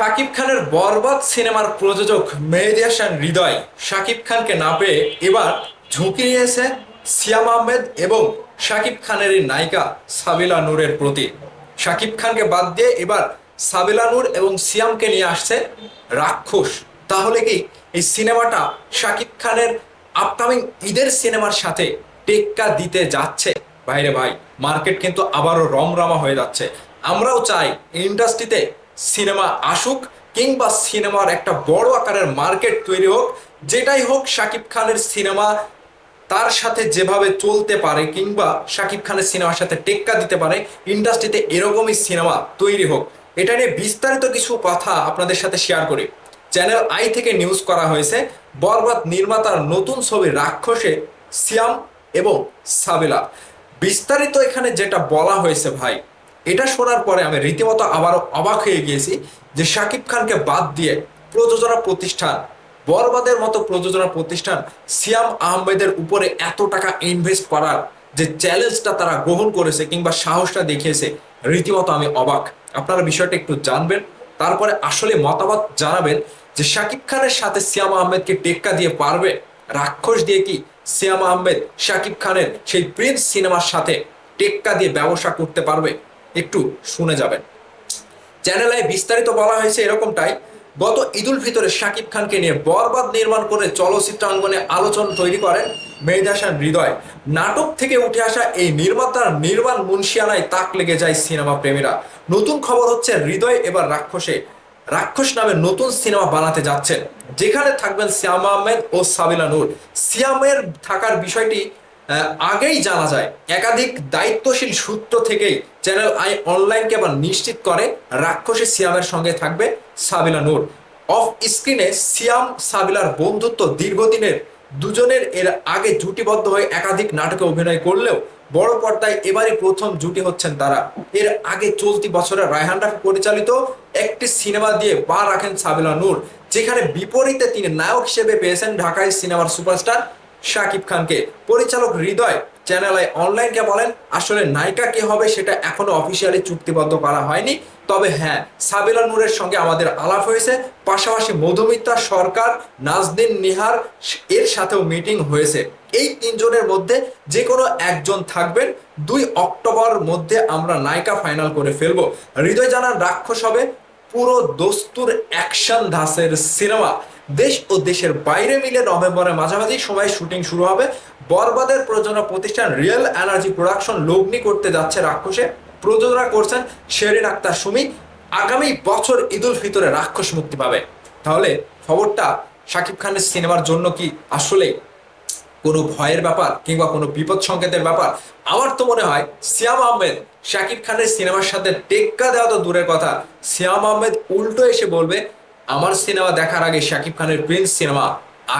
শাকিব খানের বরবাদ সিনেমার প্রযোজক মেহেদি হাসান হৃদয় শাকিব খানকে না পেয়ে এবার ঝুঁকি নিয়েছে সিয়াম আহমেদ এবং শাকিব খানের নায়িকা সাবিলা নূরের প্রতি। শাকিব খানকে বাদ দিয়ে এবার সাবিলা নূর এবং সিয়ামকে নিয়ে আসছে রাক্ষস। তাহলে কি এই সিনেমাটা শাকিব খানের আপকামিং ঈদের সিনেমার সাথে টেক্কা দিতে যাচ্ছে? বাইরে ভাই, মার্কেট কিন্তু আবারও রমরমা হয়ে যাচ্ছে। আমরাও চাই ইন্ডাস্ট্রিতে সিনেমা আসুক কিংবা সিনেমার একটা বড় আকারের মার্কেট তৈরি হোক, যেটাই হোক শাকিব খানের সিনেমা তার সাথে যেভাবে চলতে পারে কিংবা শাকিব খানের সিনেমার সাথে টেক্কা দিতে পারে, ইন্ডাস্ট্রিতে এরকমই সিনেমা তৈরি হোক। এটা নিয়ে বিস্তারিত কিছু কথা আপনাদের সাথে শেয়ার করি। চ্যানেল আই থেকে নিউজ করা হয়েছে, বরবাদ নির্মাতার নতুন ছবি রাক্ষসে সিয়াম এবং সাবিলা। বিস্তারিত এখানে যেটা বলা হয়েছে ভাই এটা শোনার পরে আমি রীতিমতো আবারও অবাক হয়ে গিয়েছি যে শাকিব খানকে বাদ দিয়ে প্রযোজনা প্রতিষ্ঠান, বরবাদের মতো প্রযোজনা প্রতিষ্ঠান সিয়াম আহমেদের উপরে এত টাকা ইনভেস্ট করার যে চ্যালেঞ্জটা তারা গ্রহণ করেছে কিংবা সাহসটা দেখিয়েছে, রীতিমতো আমি অবাক। আপনারা বিষয়টা একটু জানবেন, তারপরে আসলে মতামত জানাবেন যে শাকিব খানের সাথে সিয়াম আহমেদকে টেক্কা দিয়ে পারবে? রাক্ষস দিয়ে কি সিয়াম আহমেদ শাকিব খানের সেই প্রিন্স সিনেমার সাথে টেক্কা দিয়ে ব্যবসা করতে পারবে? একটু শুনে যাবেন। চ্যানেলে বিস্তারিত বলা হয়েছে এরকমটাই, গত ঈদুল ফিতরে শাকিব খানকে নিয়ে বরবাদ নির্মাণ করে চলচ্চিত্রাঙ্গনে আলোচনা তৈরি করেন মেহেদাসান হৃদয়। নাটক থেকে উঠে আসা এই নির্মাতার নির্মাণ মুন্সিয়ানায় তাক লেগে যায় সিনেমা প্রেমীরা। নতুন খবর হচ্ছে হৃদয় এবার রাক্ষসে, রাক্ষস নামে নতুন সিনেমা বানাতে যাচ্ছেন। যেখানে থাকবেন সিয়াম আহমেদ ও সাবিলা নূর। সিয়ামের থাকার বিষয়টি আগেই জানা যায়, একাধিক দায়িত্বশীল সূত্র থেকেই চ্যানেল আই অনলাইনকে আবার নিশ্চিত করে রাক্ষসী সিয়ামের সঙ্গে থাকবে সাবিলা নূর। অফ স্ক্রিনে সিয়াম, সাবিলার বন্ধুত্ব দীর্ঘদিনের, দুজনের এর আগে জুটিবদ্ধ হয়ে একাধিক নাটকে অভিনয় করলেও বড় পর্দায় এবারই প্রথম জুটি হচ্ছেন তারা। এর আগে চলতি বছরে রায়হান পরিচালিত একটি সিনেমা দিয়ে পা রাখেন সাবিলা নূর, যেখানে বিপরীতে তিনি নায়ক হিসেবে পেয়েছেন ঢাকায় সিনেমার সুপারস্টার শাকিব খানকে। পরিচালক হৃদয় চ্যানেল অনলাইনকে বলেন, আসলে নায়িকা কে হবে সেটা এখনও অফিসিয়ালি চুক্তিবদ্ধ করা হয়নি। তবে হ্যাঁ সাবিলা নূরের সঙ্গে আমাদের আলাপ হয়েছে। পাশাপাশি মধুমিতা সরকার নাজদিন নিহার এর সাথেও মিটিং হয়েছে। এই তিনজনের মধ্যে যে কোনো একজন থাকবেন। দুই অক্টোবর মধ্যে আমরা নায়িকা ফাইনাল করে ফেলব। হৃদয় জানান রাক্ষস হবে পুরো দস্তুর অ্যাকশন ধাসের সিনেমা। দেশ ও দেশের বাইরে মিলে নভেম্বরের মাঝামাঝি সময় শুটিং শুরু হবে। বরবাদের প্রযোজনা প্রতিষ্ঠান রিয়েল এনার্জি প্রোডাকশন লগ্নি করতে যাচ্ছে রাক্ষসে। প্রযোজনা করছেন শেরিন আক্তার সুমি। আগামী বছর ঈদুল ফিতরে রাক্ষস মুক্তি পাবে। তাহলে খবরটা শাকিব খানের সিনেমার জন্য কি আসলে কোনো ভয়ের ব্যাপার কিংবা কোনো বিপদ সংকেতের ব্যাপার? আমার তো মনে হয় সিয়াম আহমেদ শাকিব খানের সিনেমার সাথে টেক্কা দেওয়া তো দূরের কথা। সিয়াম আহমেদ উল্টো এসে বলবে আমার সিনেমা দেখার আগে শাকিব খানের প্রিন্স সিনেমা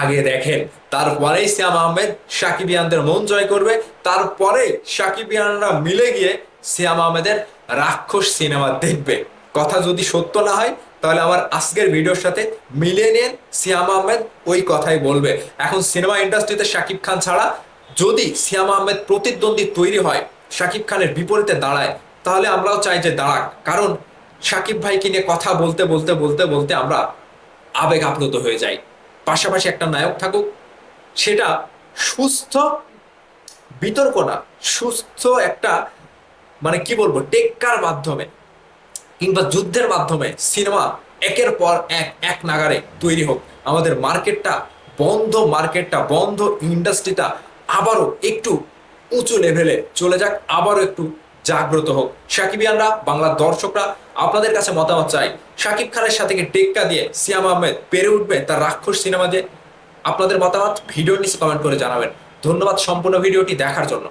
আগে দেখেন। তারপরেই সিয়াম আহমেদ সাকিবিয়ানদের মন জয় করবে। তারপরে সাকিবিয়ানরা মিলে গিয়ে সিয়াম আহমেদের রাক্ষস সিনেমা দেখবে। কথা যদি সত্য না হয়, তাহলে আমার আজকের ভিডিওর সাথে মিলিয়ে নিন, সিয়াম আহমেদ ওই কথাই বলবে। এখন সিনেমা ইন্ডাস্ট্রিতে শাকিব খান ছাড়া যদি সিয়াম আহমেদ প্রতিদ্বন্দ্বী তৈরি হয়, শাকিব খানের বিপরীতে দাঁড়ায়, তাহলে আমরাও চাই যে দাঁড়াক। কারণ শাকিব ভাইকে নিয়ে কথা বলতে বলতে বলতে বলতে আমরা আবেগ আপ্লুত হয়ে যাই। পাশাপাশি একটা নায়ক থাকুক, সেটা সুস্থ বিতর্ক না, সুস্থ একটা মানে কি বলব, টেক্কার মাধ্যমে কিংবা যুদ্ধের মাধ্যমে সিনেমা একের পর এক এক নাগারে তৈরি হোক। আমাদের মার্কেটটা বন্ধ মার্কেটটা বন্ধ, ইন্ডাস্ট্রিটা আবারও একটু উঁচু লেভেলে চলে যাক, আবারও একটু জাগ্রত হোক। সাকিবিয়ানরা, বাংলার দর্শকরা, আপনাদের কাছে মতামত চাই। সাকিব খানের সাথে টেক্কা দিয়ে সিয়াম আহমেদ পেরে উঠবে তার রাক্ষস সিনেমা দিয়ে? আপনাদের মতামত ভিডিও নিচে কমেন্ট করে জানাবেন। ধন্যবাদ সম্পূর্ণ ভিডিওটি দেখার জন্য।